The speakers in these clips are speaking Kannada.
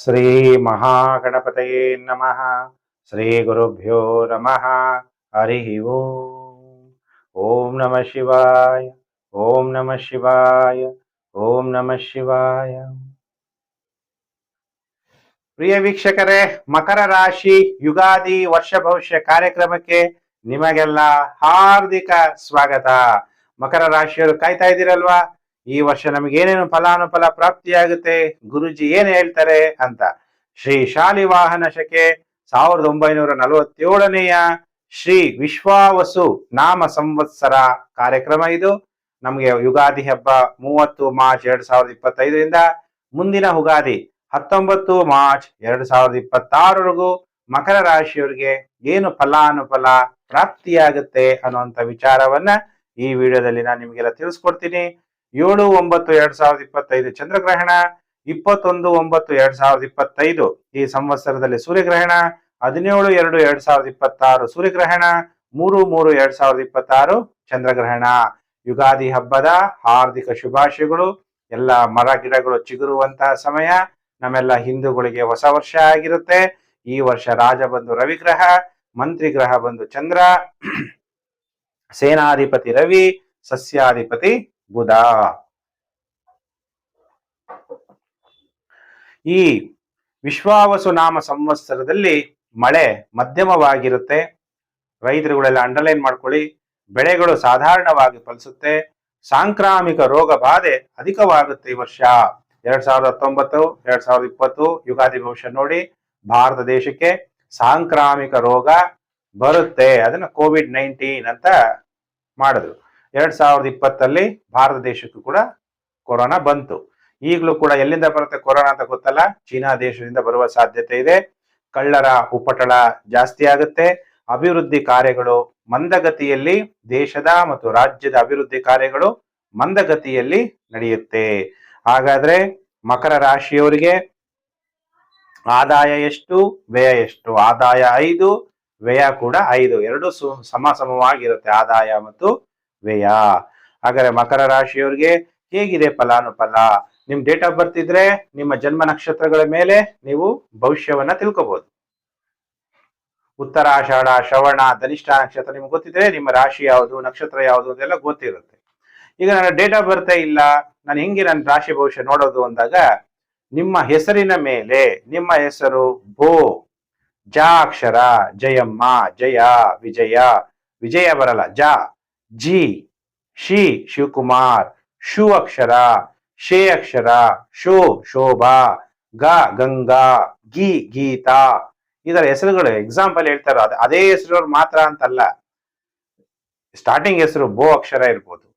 ಶ್ರೀ ಮಹಾಗಣಪತಯೇ ನಮಃ ಶ್ರೀ ಗುರುಭ್ಯೋ ನಮಃ ಹರಿ ಓಂ ಓಂ ನಮಃ ಶಿವಾಯ ಓಂ ನಮಃ ಶಿವಾಯ ಓಂ ನಮಃ ಶಿವಾಯ ಪ್ರಿಯ ವೀಕ್ಷಕರೇ, ಮಕರ ರಾಶಿ ಯುಗಾದಿ ವರ್ಷ ಭವಿಷ್ಯ ಕಾರ್ಯಕ್ರಮಕ್ಕೆ ನಿಮಗೆಲ್ಲ ಹಾರ್ದಿಕ ಸ್ವಾಗತ. ಮಕರ ರಾಶಿಯವರು ಕಾಯ್ತಾ ಇದ್ದೀರಲ್ವಾ? ಈ ವರ್ಷ ನಮಗೆ ಏನೇನು ಫಲಾನುಫಲ ಪ್ರಾಪ್ತಿಯಾಗುತ್ತೆ? ಗುರುಜಿ ಏನ್ ಹೇಳ್ತಾರೆ ಅಂತ. ಶ್ರೀ ಶಾಲಿವಾಹನ ಶಕೆ ಸಾವಿರದ ಒಂಬೈನೂರ ನಲವತ್ತೇಳನೆಯ ಶ್ರೀ ವಿಶ್ವಾವಸು ನಾಮ ಸಂವತ್ಸರ ಕಾರ್ಯಕ್ರಮ ಇದು. ನಮಗೆ ಯುಗಾದಿ ಹಬ್ಬ ಮೂವತ್ತು ಮಾರ್ಚ್ ಎರಡ್ ಸಾವಿರದ ಇಪ್ಪತ್ತೈದರಿಂದ ಮುಂದಿನ ಉಗಾದಿ ಹತ್ತೊಂಬತ್ತು ಮಾರ್ಚ್ ಎರಡ್ ಸಾವಿರದ ಇಪ್ಪತ್ತಾರವರೆಗೂ ಮಕರ ರಾಶಿಯವರಿಗೆ ಏನು ಫಲಾನುಫಲ ಪ್ರಾಪ್ತಿಯಾಗುತ್ತೆ ಅನ್ನುವಂತ ವಿಚಾರವನ್ನ ಈ ವಿಡಿಯೋದಲ್ಲಿ ನಾನು ನಿಮಗೆಲ್ಲ ತಿಳಿಸ್ಕೊಡ್ತೀನಿ. ಏಳು ಒಂಬತ್ತು ಎರಡ್ ಸಾವಿರದ ಇಪ್ಪತ್ತೈದು ಚಂದ್ರಗ್ರಹಣ, ಇಪ್ಪತ್ತೊಂದು ಒಂಬತ್ತು ಎರಡ್ ಸಾವಿರದ ಇಪ್ಪತ್ತೈದು ಈ ಸಂವತ್ಸರದಲ್ಲಿ ಸೂರ್ಯಗ್ರಹಣ, ಹದಿನೇಳು ಎರಡು ಎರಡ್ ಸಾವಿರದ ಇಪ್ಪತ್ತಾರು ಸೂರ್ಯಗ್ರಹಣ, ಮೂರು ಮೂರು ಎರಡ್ ಸಾವಿರದ ಇಪ್ಪತ್ತಾರು ಚಂದ್ರಗ್ರಹಣ. ಯುಗಾದಿ ಹಬ್ಬದ ಹಾರ್ದಿಕ ಶುಭಾಶಯಗಳು, ಎಲ್ಲ ಮರ ಗಿಡಗಳು ಚಿಗುರುವಂತಹ ಸಮಯ, ನಮ್ಮೆಲ್ಲ ಹಿಂದೂಗಳಿಗೆ ಹೊಸ ವರ್ಷ ಆಗಿರುತ್ತೆ. ಈ ವರ್ಷ ರಾಜ ಬಂದು ರವಿಗ್ರಹ, ಮಂತ್ರಿ ಗ್ರಹ ಬಂದು ಚಂದ್ರ, ಸೇನಾಧಿಪತಿ ರವಿ, ಸಸ್ಯಾಧಿಪತಿ ಬುಧ ಈ ವಿಶ್ವಾವಸು ನಾಮ ಸಂವತ್ಸರದಲ್ಲಿ ಮಳೆ ಮಧ್ಯಮವಾಗಿರುತ್ತೆ. ರೈತರುಗಳೆಲ್ಲ ಅಂಡರ್ಲೈನ್ ಮಾಡ್ಕೊಳ್ಳಿ. ಬೆಳೆಗಳು ಸಾಧಾರಣವಾಗಿ ಫಲಿಸುತ್ತೆ. ಸಾಂಕ್ರಾಮಿಕ ರೋಗ ಬಾಧೆ ಅಧಿಕವಾಗುತ್ತೆ ಈ ವರ್ಷ. ಎರಡ್ ಸಾವಿರದ ಹತ್ತೊಂಬತ್ತು, ಎರಡ್ ಸಾವಿರದ ಇಪ್ಪತ್ತು ಯುಗಾದಿ ಭವಿಷ್ಯ ನೋಡಿ. ಭಾರತ ದೇಶಕ್ಕೆ ಸಾಂಕ್ರಾಮಿಕ ರೋಗ ಬರುತ್ತೆ. ಅದನ್ನ ಕೋವಿಡ್ ನೈನ್ಟೀನ್ ಅಂತ ಮಾಡಿದ್ರು. ಎರಡ್ ಸಾವಿರದ ಇಪ್ಪತ್ತಲ್ಲಿ ಭಾರತ ದೇಶಕ್ಕೂ ಕೂಡ ಕೊರೋನಾ ಬಂತು. ಈಗಲೂ ಕೂಡ ಎಲ್ಲಿಂದ ಬರುತ್ತೆ ಕೊರೋನಾ ಅಂತ ಗೊತ್ತಲ್ಲ? ಚೀನಾ ದೇಶದಿಂದ ಬರುವ ಸಾಧ್ಯತೆ ಇದೆ. ಕಳ್ಳರ ಉಪಟಳ ಜಾಸ್ತಿ ಆಗುತ್ತೆ. ಅಭಿವೃದ್ಧಿ ಕಾರ್ಯಗಳು ಮಂದಗತಿಯಲ್ಲಿ ದೇಶದ ಮತ್ತು ರಾಜ್ಯದ ಅಭಿವೃದ್ಧಿ ಕಾರ್ಯಗಳು ಮಂದಗತಿಯಲ್ಲಿ ನಡೆಯುತ್ತೆ. ಹಾಗಾದ್ರೆ ಮಕರ ರಾಶಿಯವರಿಗೆ ಆದಾಯ ಎಷ್ಟು? ವ್ಯಯ ಎಷ್ಟು? ಆದಾಯ ಐದು, ವ್ಯಯ ಕೂಡ ಐದು. ಎರಡು ಸಮ ಸಮವಾಗಿರುತ್ತೆ ಆದಾಯ ಮತ್ತು ವ್ಯಯ ಹಾಗಾದ್ರೆ ಮಕರ ರಾಶಿಯವ್ರಿಗೆ ಹೇಗಿದೆ ಫಲಾನುಫಲ? ನಿಮ್ ಡೇಟ್ ಆಫ್ ಬರ್ತ್ ಇದ್ರೆ ನಿಮ್ಮ ಜನ್ಮ ನಕ್ಷತ್ರಗಳ ಮೇಲೆ ನೀವು ಭವಿಷ್ಯವನ್ನ ತಿಳ್ಕೊಬಹುದು ಉತ್ತರಾಷಾಢ ಶ್ರವಣ, ಧನಿಷ್ಠ ನಕ್ಷತ್ರ ನಿಮ್ಗೆ ಗೊತ್ತಿದ್ರೆ ನಿಮ್ಮ ರಾಶಿ ಯಾವುದು, ನಕ್ಷತ್ರ ಯಾವುದು ಅದೆಲ್ಲ ಗೊತ್ತಿರುತ್ತೆ. ಈಗ ನನ್ನ ಡೇಟ್ ಆಫ್ ಬರ್ತ್ ಇಲ್ಲ, ನಾನು ಹೆಂಗೆ ನನ್ನ ರಾಶಿ ಭವಿಷ್ಯ ನೋಡೋದು ಅಂದಾಗ ನಿಮ್ಮ ಹೆಸರಿನ ಮೇಲೆ, ನಿಮ್ಮ ಹೆಸರು ಭೋ, ಜ ಅಕ್ಷರ, ಜಯಮ್ಮ, ಜಯ, ವಿಜಯ ವಿಜಯ ಬರಲ್ಲ, ಜ. ಜಿ, ಶಿ, ಶಿವಕುಮಾರ್, ಶು ಅಕ್ಷರ, ಶೇ ಅಕ್ಷರ, ಶೋ, ಶೋಭಾ, ಗ, ಗಂಗಾ, ಗಿ, ಗೀತಾ. ಇದರ ಹೆಸರುಗಳು ಎಕ್ಸಾಂಪಲ್ ಹೇಳ್ತಾರೋ. ಅದು ಅದೇ ಹೆಸರು ಮಾತ್ರ ಅಂತಲ್ಲ. ಸ್ಟಾರ್ಟಿಂಗ್ ಹೆಸರು ಬೋ ಅಕ್ಷರ ಇರ್ಬೋದು.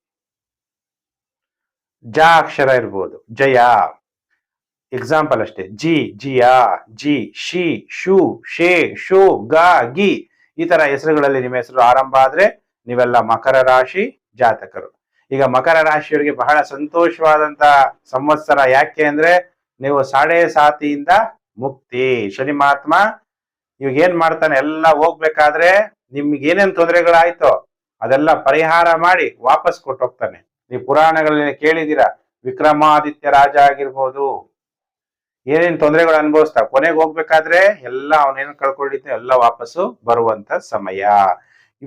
ಜ ಅಕ್ಷರ ಇರ್ಬೋದು. ಜಯ. ಎಕ್ಸಾಂಪಲ್ ಅಷ್ಟೇ. ಜಿ, ಜಿಯಾ, ಜಿ, ಶಿ, ಶು, ಶೇ, ಶೋ, ಗ, ಗಿ. ಈ ತರ ಹೆಸರುಗಳಲ್ಲಿ ನಿಮ್ಮ ಹೆಸರು ಆರಂಭ ಆದ್ರೆ ನೀವೆಲ್ಲ ಮಕರ ರಾಶಿ ಜಾತಕರು. ಈಗ ಮಕರ ರಾಶಿಯವರಿಗೆ ಬಹಳ ಸಂತೋಷವಾದಂತ ಸಂವತ್ಸರ ಯಾಕೆ ಅಂದ್ರೆ ನೀವು ಸಾಡೆ ಸಾತಿಯಿಂದ ಮುಕ್ತಿ. ಶನಿ ಮಹಾತ್ಮ ಇವಾಗ ಏನ್ ಮಾಡ್ತಾನೆ? ಎಲ್ಲ ಹೋಗ್ಬೇಕಾದ್ರೆ ನಿಮ್ಗೆ ಏನೇನ್ ತೊಂದರೆಗಳಾಯ್ತೋ ಅದೆಲ್ಲ ಪರಿಹಾರ ಮಾಡಿ ವಾಪಸ್ ಕೊಟ್ಟು ಹೋಗ್ತಾನೆ ನೀವು ಪುರಾಣಗಳಲ್ಲಿ ಕೇಳಿದೀರಾ ವಿಕ್ರಮಾದಿತ್ಯ ರಾಜ ಆಗಿರ್ಬೋದು. ಏನೇನ್ ತೊಂದರೆಗಳು ಅನುಭವಿಸ್ತಾ? ಕೊನೆಗೆ ಹೋಗ್ಬೇಕಾದ್ರೆ ಎಲ್ಲ ಅವನೇನು ಕಳ್ಕೊಂಡಿದ್ದ ಎಲ್ಲ ವಾಪಸ್ಸು ಬರುವಂತ ಸಮಯ.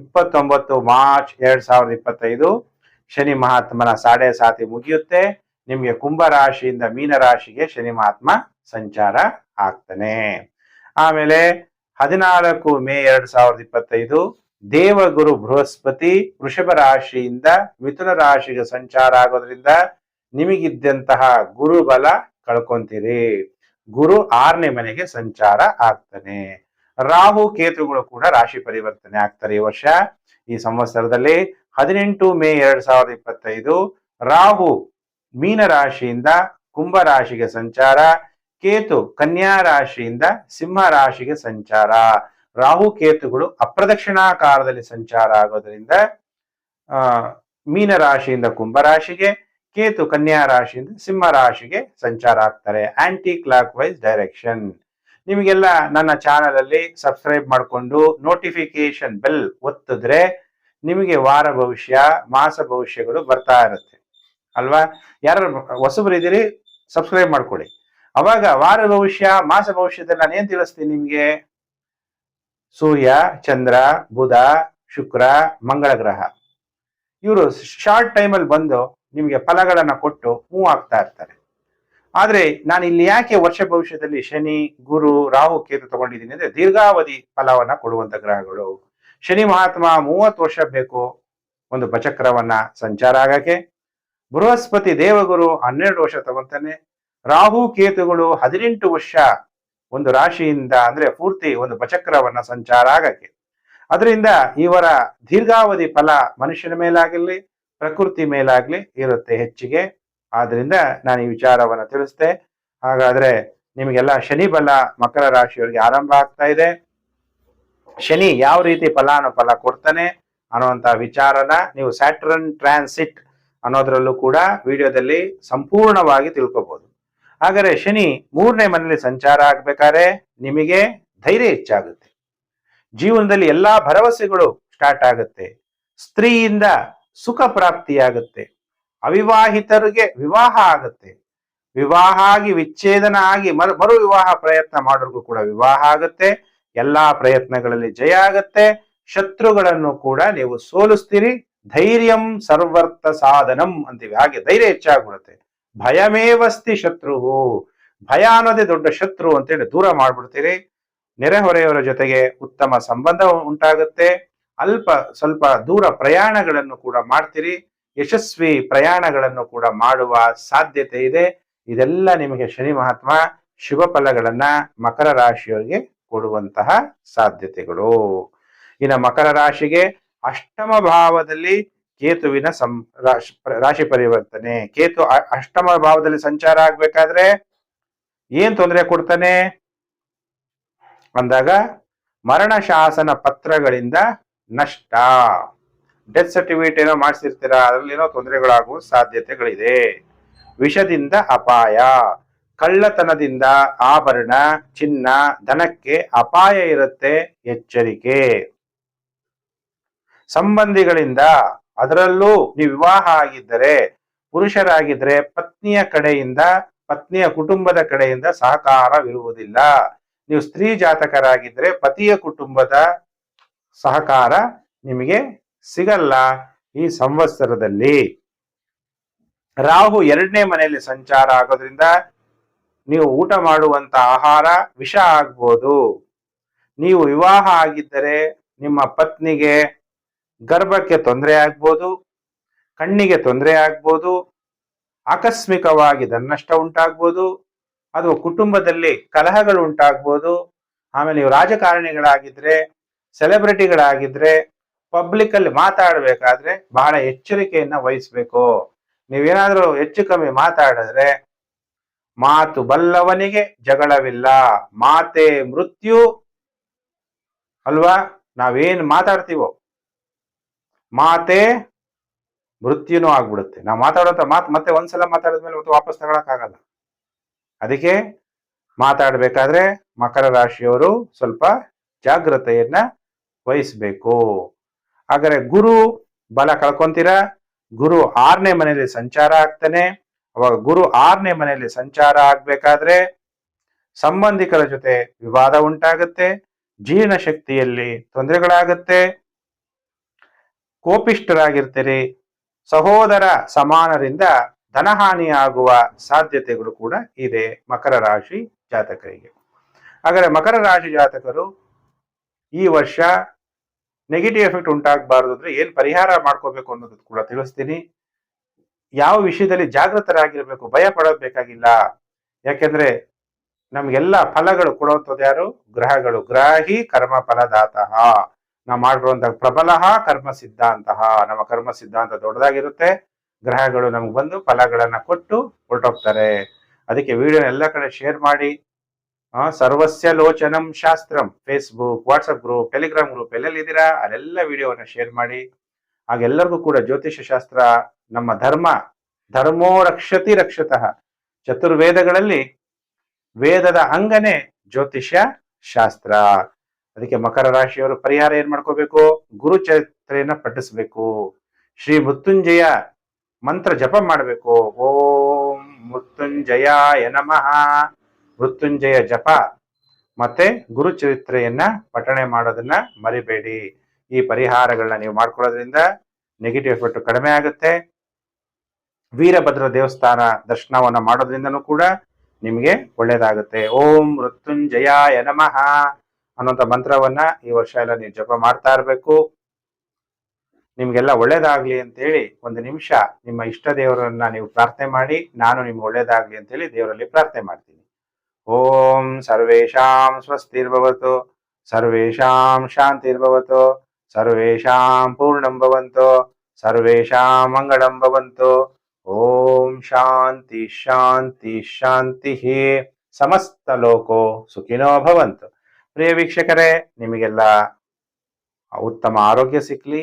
ಇಪ್ಪತ್ತೊಂಬತ್ತು ಮಾರ್ಚ್ ಎರಡ್ ಸಾವಿರದ ಇಪ್ಪತ್ತೈದು. ಶನಿ ಮಹಾತ್ಮನ ಸಾಡೆ ಸಾತಿ ಮುಗಿಯುತ್ತೆ. ನಿಮ್ಗೆ ಕುಂಭ ರಾಶಿಯಿಂದ ಮೀನ ರಾಶಿಗೆ ಶನಿ ಮಹಾತ್ಮ ಸಂಚಾರ ಆಗ್ತಾನೆ. ಆಮೇಲೆ ಹದಿನಾಲ್ಕು ಮೇ ಎರಡ್ ಸಾವಿರದ ಇಪ್ಪತ್ತೈದು, ದೇವಗುರು ಬೃಹಸ್ಪತಿ ವೃಷಭ ರಾಶಿಯಿಂದ ಮಿಥುನ ರಾಶಿಗೆ ಸಂಚಾರ ಆಗೋದ್ರಿಂದ ನಿಮಗಿದ್ದಂತಹ ಗುರುಬಲ ಕಳ್ಕೊಂತೀರಿ. ಗುರು ಆರನೇ ಮನೆಗೆ ಸಂಚಾರ ಆಗ್ತಾನೆ. ರಾಹು ಕೇತುಗಳು ಕೂಡ ರಾಶಿ ಪರಿವರ್ತನೆ ಆಗ್ತಾರೆ ಈ ವರ್ಷ. ಈ ಸಂವತ್ಸರದಲ್ಲಿ ಹದಿನೆಂಟು ಮೇ ಎರಡ್ ಸಾವಿರದ ಇಪ್ಪತ್ತೈದು ರಾಹು ಮೀನ ರಾಶಿಯಿಂದ ಕುಂಭ ರಾಶಿಗೆ ಸಂಚಾರ, ಕೇತು ಕನ್ಯಾ ರಾಶಿಯಿಂದ ಸಿಂಹ ರಾಶಿಗೆ ಸಂಚಾರ. ರಾಹು ಕೇತುಗಳು ಅಪ್ರದಕ್ಷಿಣಾಕಾರದಲ್ಲಿ ಸಂಚಾರ ಆಗೋದ್ರಿಂದ, ಆ, ಮೀನ ರಾಶಿಯಿಂದ ಕುಂಭ ರಾಶಿಗೆ, ಕೇತು ಕನ್ಯಾ ರಾಶಿಯಿಂದ ಸಿಂಹ ರಾಶಿಗೆ ಸಂಚಾರ ಆಗ್ತಾರೆ. ಆಂಟಿ ಕ್ಲಾಕ್ ವೈಸ್ ಡೈರೆಕ್ಷನ್ ನಿಮಗೆಲ್ಲ ನನ್ನ ಚಾನಲ್ ಅಲ್ಲಿ ಸಬ್ಸ್ಕ್ರೈಬ್ ಮಾಡಿಕೊಂಡು ನೋಟಿಫಿಕೇಶನ್ ಬೆಲ್ ಒತ್ತಿದ್ರೆ ನಿಮಗೆ ವಾರ ಭವಿಷ್ಯ, ಮಾಸ ಭವಿಷ್ಯಗಳು ಬರ್ತಾ ಇರುತ್ತೆ. ಅಲ್ವಾ? ಯಾರು ಹೊಸಬ್ರು ಇದ್ದೀರಿ ಸಬ್ಸ್ಕ್ರೈಬ್ ಮಾಡ್ಕೊಳ್ಳಿ. ಅವಾಗ ವಾರ ಭವಿಷ್ಯ, ಮಾಸ ಭವಿಷ್ಯದಲ್ಲಿ ನಾನು ಏನ್ ತಿಳಿಸ್ತೀನಿ ನಿಮ್ಗೆ? ಸೂರ್ಯ, ಚಂದ್ರ, ಬುಧ, ಶುಕ್ರ, ಮಂಗಳ ಗ್ರಹ. ಇವರು ಶಾರ್ಟ್ ಟೈಮಲ್ಲಿ ಬಂದು ನಿಮಗೆ ಫಲಗಳನ್ನು ಕೊಟ್ಟು ಮೂವ್ ಆಗ್ತಾ ಇರ್ತಾರೆ. ಆದ್ರೆ ನಾನು ಇಲ್ಲಿ ಯಾಕೆ ವರ್ಷ ಭವಿಷ್ಯದಲ್ಲಿ ಶನಿ, ಗುರು, ರಾಹು, ಕೇತು ತಗೊಂಡಿದ್ದೀನಿ ಅಂದ್ರೆ ದೀರ್ಘಾವಧಿ ಫಲವನ್ನ ಕೊಡುವಂತ ಗ್ರಹಗಳು. ಶನಿ ಮಹಾತ್ಮ ಮೂವತ್ತು ವರ್ಷ ಬೇಕು. ಒಂದು ಬಚಕ್ರವನ್ನ ಸಂಚಾರ ಆಗಕ್ಕೆ. ಬೃಹಸ್ಪತಿ ದೇವಗುರು ಹನ್ನೆರಡು ವರ್ಷ ತಗೊಂತಾನೆ. ರಾಹು, ಕೇತುಗಳು ಹದಿನೆಂಟು ವರ್ಷ ಒಂದು ರಾಶಿಯಿಂದ ಅಂದ್ರೆ ಪೂರ್ತಿ ಒಂದು ಬಚಕ್ರವನ್ನ ಸಂಚಾರ ಆಗಕ್ಕೆ. ಅದರಿಂದ ಇವರ ದೀರ್ಘಾವಧಿ ಫಲ ಮನುಷ್ಯನ ಮೇಲಾಗಲಿ, ಪ್ರಕೃತಿ ಮೇಲಾಗ್ಲಿ ಇರುತ್ತೆ ಹೆಚ್ಚಿಗೆ. ಆದ್ರಿಂದ ನಾನು ಈ ವಿಚಾರವನ್ನ ತಿಳಿಸ್ದೆ. ಹಾಗಾದ್ರೆ ನಿಮಗೆಲ್ಲ ಶನಿ ಬಲ ಮಕರ ರಾಶಿಯವರಿಗೆ ಆರಂಭ ಆಗ್ತಾ ಇದೆ. ಶನಿ ಯಾವ ರೀತಿ ಫಲಾನುಫಲ ಕೊಡ್ತಾನೆ ಅನ್ನುವಂತ ವಿಚಾರನ ನೀವು ಸ್ಯಾಟ್ರನ್ ಟ್ರಾನ್ಸಿಟ್ ಅನ್ನೋದ್ರಲ್ಲೂ ಕೂಡ ವಿಡಿಯೋದಲ್ಲಿ ಸಂಪೂರ್ಣವಾಗಿ ತಿಳ್ಕೊಬಹುದು ಹಾಗಾದ್ರೆ ಶನಿ ಮೂರನೇ ಮನೆಯಲ್ಲಿ ಸಂಚಾರ ಆಗ್ಬೇಕಾದ್ರೆ ನಿಮಗೆ ಧೈರ್ಯ ಹೆಚ್ಚಾಗುತ್ತೆ. ಜೀವನದಲ್ಲಿ ಎಲ್ಲಾ ಭರವಸೆಗಳು ಸ್ಟಾರ್ಟ್ ಆಗುತ್ತೆ. ಸ್ತ್ರೀಯಿಂದ ಸುಖ ಪ್ರಾಪ್ತಿಯಾಗುತ್ತೆ. ಅವಿವಾಹಿತರಿಗೆ ವಿವಾಹ ಆಗುತ್ತೆ. ವಿವಾಹ ಆಗಿ ವಿಚ್ಛೇದನ ಆಗಿ ಮರು ಮರು ವಿವಾಹ ಪ್ರಯತ್ನ ಮಾಡೋರ್ಗೂ ಕೂಡ ವಿವಾಹ ಆಗುತ್ತೆ. ಎಲ್ಲಾ ಪ್ರಯತ್ನಗಳಲ್ಲಿ ಜಯ ಆಗತ್ತೆ. ಶತ್ರುಗಳನ್ನು ಕೂಡ ನೀವು ಸೋಲಿಸ್ತೀರಿ. ಧೈರ್ಯಂ ಸರ್ವರ್ಥ ಸಾಧನಂ ಅಂತೀವಿ. ಹಾಗೆ ಧೈರ್ಯ ಹೆಚ್ಚಾಗ್ಬಿಡುತ್ತೆ. ಭಯಮೇವಸ್ತಿ ಶತ್ರು ಭಯ ಅನ್ನೋದೇ ದೊಡ್ಡ ಶತ್ರು ಅಂತೇಳಿ ದೂರ ಮಾಡ್ಬಿಡ್ತೀರಿ. ನೆರೆಹೊರೆಯವರ ಜೊತೆಗೆ ಉತ್ತಮ ಸಂಬಂಧ ಉಂಟಾಗುತ್ತೆ. ಅಲ್ಪ, ಸ್ವಲ್ಪ ದೂರ ಪ್ರಯಾಣಗಳನ್ನು ಕೂಡ ಮಾಡ್ತೀರಿ. ಯಶಸ್ವಿ ಪ್ರಯಾಣಗಳನ್ನು ಕೂಡ ಮಾಡುವ ಸಾಧ್ಯತೆ ಇದೆ. ಇದೆಲ್ಲ ನಿಮಗೆ ಶನಿ ಮಹಾತ್ಮ ಶುಭ ಫಲಗಳನ್ನ ಮಕರ ರಾಶಿಯವರಿಗೆ ಕೊಡುವಂತಹ ಸಾಧ್ಯತೆಗಳು. ಇನ್ನು ಮಕರ ರಾಶಿಗೆ ಅಷ್ಟಮ ಭಾವದಲ್ಲಿ ಕೇತುವಿನ ಸಂ ರಾಶಿ ಪರಿವರ್ತನೆ. ಕೇತು ಅಷ್ಟಮ ಭಾವದಲ್ಲಿ ಸಂಚಾರ ಆಗ್ಬೇಕಾದ್ರೆ ಏನ್ ತೊಂದರೆ ಕೊಡ್ತಾನೆ? ಅಂದಾಗ ಮರಣ ಶಾಸನ ಪತ್ರಗಳಿಂದ ನಷ್ಟ. ಡೆತ್ ಸರ್ಟಿಫಿಕೇಟ್ ಏನೋ ಮಾಡಿಸಿರ್ತೀರಾ ಅದರಲ್ಲಿ ಏನೋ ತೊಂದರೆಗಳಾಗುವ ಸಾಧ್ಯತೆಗಳಿದೆ. ವಿಷದಿಂದ ಅಪಾಯ. ಕಳ್ಳತನದಿಂದ ಆಭರಣ, ಚಿನ್ನ, ಧನಕ್ಕೆ ಅಪಾಯ ಇರುತ್ತೆ, ಎಚ್ಚರಿಕೆ. ಸಂಬಂಧಿಗಳಿಂದ ಅದರಲ್ಲೂ ನೀವು ವಿವಾಹ ಆಗಿದ್ದರೆ, ಪುರುಷರಾಗಿದ್ರೆ ಪತ್ನಿಯ ಕಡೆಯಿಂದ, ಪತ್ನಿಯ ಕುಟುಂಬದ ಕಡೆಯಿಂದ ಸಹಕಾರವಿರುವುದಿಲ್ಲ. ನೀವು ಸ್ತ್ರೀ ಜಾತಕರಾಗಿದ್ರೆ ಪತಿಯ ಕುಟುಂಬದ ಸಹಕಾರ ನಿಮಗೆ ಸಿಗಲ್ಲ ಈ ಸಂವತ್ಸರದಲ್ಲಿ. ರಾಹು ಎರಡನೇ ಮನೆಯಲ್ಲಿ ಸಂಚಾರ ಆಗೋದ್ರಿಂದ ನೀವು ಊಟ ಮಾಡುವಂತ ಆಹಾರ ವಿಷ ಆಗ್ಬೋದು. ನೀವು ವಿವಾಹ ಆಗಿದ್ದರೆ ನಿಮ್ಮ ಪತ್ನಿಗೆ ಗರ್ಭಕ್ಕೆ ತೊಂದರೆ ಆಗ್ಬೋದು, ಕಣ್ಣಿಗೆ ತೊಂದರೆ ಆಗ್ಬೋದು, ಆಕಸ್ಮಿಕವಾಗಿ ಧನನಷ್ಟ ಉಂಟಾಗ್ಬೋದು, ಅದು ಕುಟುಂಬದಲ್ಲಿ ಕಲಹಗಳು ಉಂಟಾಗ್ಬೋದು, ಆಮೇಲೆ ನೀವು ರಾಜಕಾರಣಿಗಳಾಗಿದ್ರೆ ಸೆಲೆಬ್ರಿಟಿಗಳಾಗಿದ್ರೆ ಪಬ್ಲಿಕ್ ಅಲ್ಲಿ ಮಾತಾಡಬೇಕಾದ್ರೆ ಬಹಳ ಎಚ್ಚರಿಕೆಯನ್ನ ವಹಿಸ್ಬೇಕು. ನೀವೇನಾದ್ರೂ ಹೆಚ್ಚು ಕಮ್ಮಿ ಮಾತಾಡಿದ್ರೆ, ಮಾತು ಬಲ್ಲವನಿಗೆ ಜಗಳವಿಲ್ಲ, ಮಾತೆ ಮೃತ್ಯು ಅಲ್ವಾ? ನಾವೇನ್ ಮಾತಾಡ್ತೀವೋ? ಮಾತೆ ಮೃತ್ಯುನೂ ಆಗ್ಬಿಡುತ್ತೆ. ನಾವು ಮಾತಾಡೋಂಥ ಮಾತು ಮತ್ತೆ ಒಂದ್ಸಲ ಮಾತಾಡಿದ್ಮೇಲೆ ಮತ್ತೆ ವಾಪಸ್ ತಗೊಳಕ್ಕಾಗಲ್ಲ. ಅದಕ್ಕೆ ಮಾತಾಡ್ಬೇಕಾದ್ರೆ ಮಕರ ರಾಶಿಯವರು ಸ್ವಲ್ಪ ಜಾಗ್ರತೆಯನ್ನ ವಹಿಸ್ಬೇಕು. ಹಾಗಾದ್ರೆ ಗುರು ಬಲ ಕಳ್ಕೊಂತೀರಾ? ಗುರು ಆರನೇ ಮನೆಯಲ್ಲಿ ಸಂಚಾರ ಆಗ್ತಾನೆ. ಅವಾಗ ಗುರು ಆರನೇ ಮನೆಯಲ್ಲಿ ಸಂಚಾರ ಆಗ್ಬೇಕಾದ್ರೆ ಸಂಬಂಧಿಕರ ಜೊತೆ ವಿವಾದ ಉಂಟಾಗುತ್ತೆ. ಜೀರ್ಣ ಶಕ್ತಿಯಲ್ಲಿ ತೊಂದರೆಗಳಾಗುತ್ತೆ. ಕೋಪಿಷ್ಠರಾಗಿರ್ತೀರಿ. ಸಹೋದರ ಸಮಾನರಿಂದ ಧನಹಾನಿಯಾಗುವ ಸಾಧ್ಯತೆಗಳು ಕೂಡ ಇದೆ ಮಕರ ರಾಶಿ ಜಾತಕರಿಗೆ. ಹಾಗಾದ್ರೆ ಮಕರ ರಾಶಿ ಜಾತಕರು ಈ ವರ್ಷ ನೆಗೆಟಿವ್ ಎಫೆಕ್ಟ್ ಉಂಟಾಗಬಾರದು ಅಂದ್ರೆ ಏನ್ ಪರಿಹಾರ ಮಾಡ್ಕೋಬೇಕು ಅನ್ನೋದು ಕೂಡ ತಿಳಿಸ್ತೀನಿ. ಯಾವ ವಿಷಯದಲ್ಲಿ ಜಾಗೃತರಾಗಿರ್ಬೇಕು ಭಯ ಪಡಬೇಕಾಗಿಲ್ಲ ಯಾಕೆಂದ್ರೆ ನಮ್ಗೆಲ್ಲ ಫಲಗಳು ಕೊಡುವಂಥದ್ದು ಯಾರು? ಗ್ರಹಗಳು. ಗ್ರಾಹಿ ಕರ್ಮ ಫಲದಾತಃ. ನಾವು ಮಾಡಿರುವಂತಹ ಪ್ರಬಲ ಕರ್ಮ ಸಿದ್ಧಾಂತ. ನಮ್ಮ ಕರ್ಮ ಸಿದ್ಧಾಂತ ದೊಡ್ಡದಾಗಿರುತ್ತೆ. ಗ್ರಹಗಳು ನಮ್ಗೆ ಬಂದು ಫಲಗಳನ್ನ ಕೊಟ್ಟು ಹೊರಟೋಗ್ತಾರೆ. ಅದಕ್ಕೆ ವಿಡಿಯೋನ ಎಲ್ಲ ಕಡೆ ಶೇರ್ ಮಾಡಿ. ಸರ್ವಸ್ಯ ಲೋಚನಂ ಶಾಸ್ತ್ರಂ. Facebook WhatsApp group Telegram group ಎಲ್ಲೆಲ್ಲಿದ್ದೀರಾ ಅಲ್ಲೆಲ್ಲ ವಿಡಿಯೋವನ್ನು ಶೇರ್ ಮಾಡಿ. ಹಾಗೆಲ್ಲರಿಗೂ ಕೂಡ ಜ್ಯೋತಿಷ್ಯ ಶಾಸ್ತ್ರ, ನಮ್ಮ ಧರ್ಮ ಧರ್ಮೋ ರಕ್ಷತಿ ರಕ್ಷತಃ. ಚತುರ್ವೇದಗಳಲ್ಲಿ ವೇದದ ಅಂಗನೇ ಜ್ಯೋತಿಷ್ಯ ಶಾಸ್ತ್ರ. ಅದಕ್ಕೆ ಮಕರ ರಾಶಿಯವರು ಪರಿಹಾರ ಏನ್ ಮಾಡ್ಕೋಬೇಕು? ಗುರು ಚರಿತ್ರೆಯನ್ನ ಪಠಿಸ್ಬೇಕು. ಶ್ರೀ ಮೃತ್ಯುಂಜಯ ಮಂತ್ರ ಜಪ ಮಾಡಬೇಕು. ಓಂ ಮೃತ್ಯುಂಜಯಾಯ ನಮಃ. ಮೃತ್ಯುಂಜಯ ಜಪ. ಮತ್ತೆ ಗುರುಚರಿತ್ರೆಯನ್ನ ಪಠಣೆ ಮಾಡೋದನ್ನ ಮರಿಬೇಡಿ. ಈ ಪರಿಹಾರಗಳನ್ನ ನೀವು ಮಾಡ್ಕೊಳ್ಳೋದ್ರಿಂದ ನೆಗೆಟಿವ್ ಎಫೆಕ್ಟ್ ಕಡಿಮೆ ಆಗುತ್ತೆ. ವೀರಭದ್ರ ದೇವಸ್ಥಾನ ದರ್ಶನವನ್ನ ಮಾಡೋದ್ರಿಂದನೂ ಕೂಡ ನಿಮಗೆ ಒಳ್ಳೇದಾಗುತ್ತೆ. ಓಂ ಮೃತ್ಯುಂಜಯಾಯ ನಮಃ ಅನ್ನುವಂಥ ಮಂತ್ರವನ್ನ ಈ ವರ್ಷ ಎಲ್ಲ ನೀವು ಜಪ ಮಾಡ್ತಾ ಇರಬೇಕು. ನಿಮ್ಗೆಲ್ಲ ಒಳ್ಳೇದಾಗ್ಲಿ ಅಂತೇಳಿ ಒಂದು ನಿಮಿಷ ನಿಮ್ಮ ಇಷ್ಟ ದೇವರನ್ನ ನೀವು ಪ್ರಾರ್ಥನೆ ಮಾಡಿ, ನಾನು ನಿಮ್ಗೆ ಒಳ್ಳೇದಾಗ್ಲಿ ಅಂತೇಳಿ ದೇವರಲ್ಲಿ ಪ್ರಾರ್ಥನೆ ಮಾಡ್ತೀನಿ. ಓಂ ಸರ್ವೇಶಾಂ ಸ್ವಸ್ತಿರ್ಭವತು ಸರ್ವೇಶಾಂ ಶಾಂತಿರ್ಭವತು ಸರ್ವೇಶಾಂ ಪೂರ್ಣಂ ಭವಂತು ಸರ್ವೇಶಾಂ ಮಂಗಳಂ ಭವಂತು ಓಂ ಶಾಂತಿ ಶಾಂತಿ ಶಾಂತಿ ಸಮಸ್ತ ಲೋಕೋ ಸುಖಿನೋ ಭವಂತು ಪ್ರಿಯ ವೀಕ್ಷಕರೇ ನಿಮಗೆಲ್ಲ ಉತ್ತಮ ಆರೋಗ್ಯ ಸಿಕ್ಲಿ,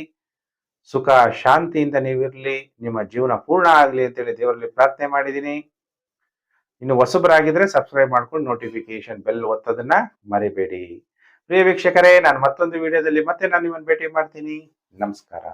ಸುಖ, ಶಾಂತಿಯಿಂದ ನೀವಿರಲಿ, ನಿಮ್ಮ ಜೀವನ ಪೂರ್ಣ ಆಗಲಿ ಅಂತೇಳಿ ದೇವರಲ್ಲಿ ಪ್ರಾರ್ಥನೆ ಮಾಡಿದ್ದೀನಿ. ಇನ್ನು ಹೊಸಬರಾಗಿದ್ರೆ ಸಬ್ಸ್ಕ್ರೈಬ್ ಮಾಡ್ಕೊಂಡು ನೋಟಿಫಿಕೇಶನ್ ಬೆಲ್ ಒತ್ತೋದನ್ನ ಮರಿಬೇಡಿ. ಪ್ರಿಯ ವೀಕ್ಷಕರೇ, ನಾನು ಮತ್ತೊಂದು ವಿಡಿಯೋದಲ್ಲಿ ಮತ್ತೆ ನಾನು ನಿಮ್ಮನ್ನು ಭೇಟಿ ಮಾಡ್ತೀನಿ. ನಮಸ್ಕಾರ.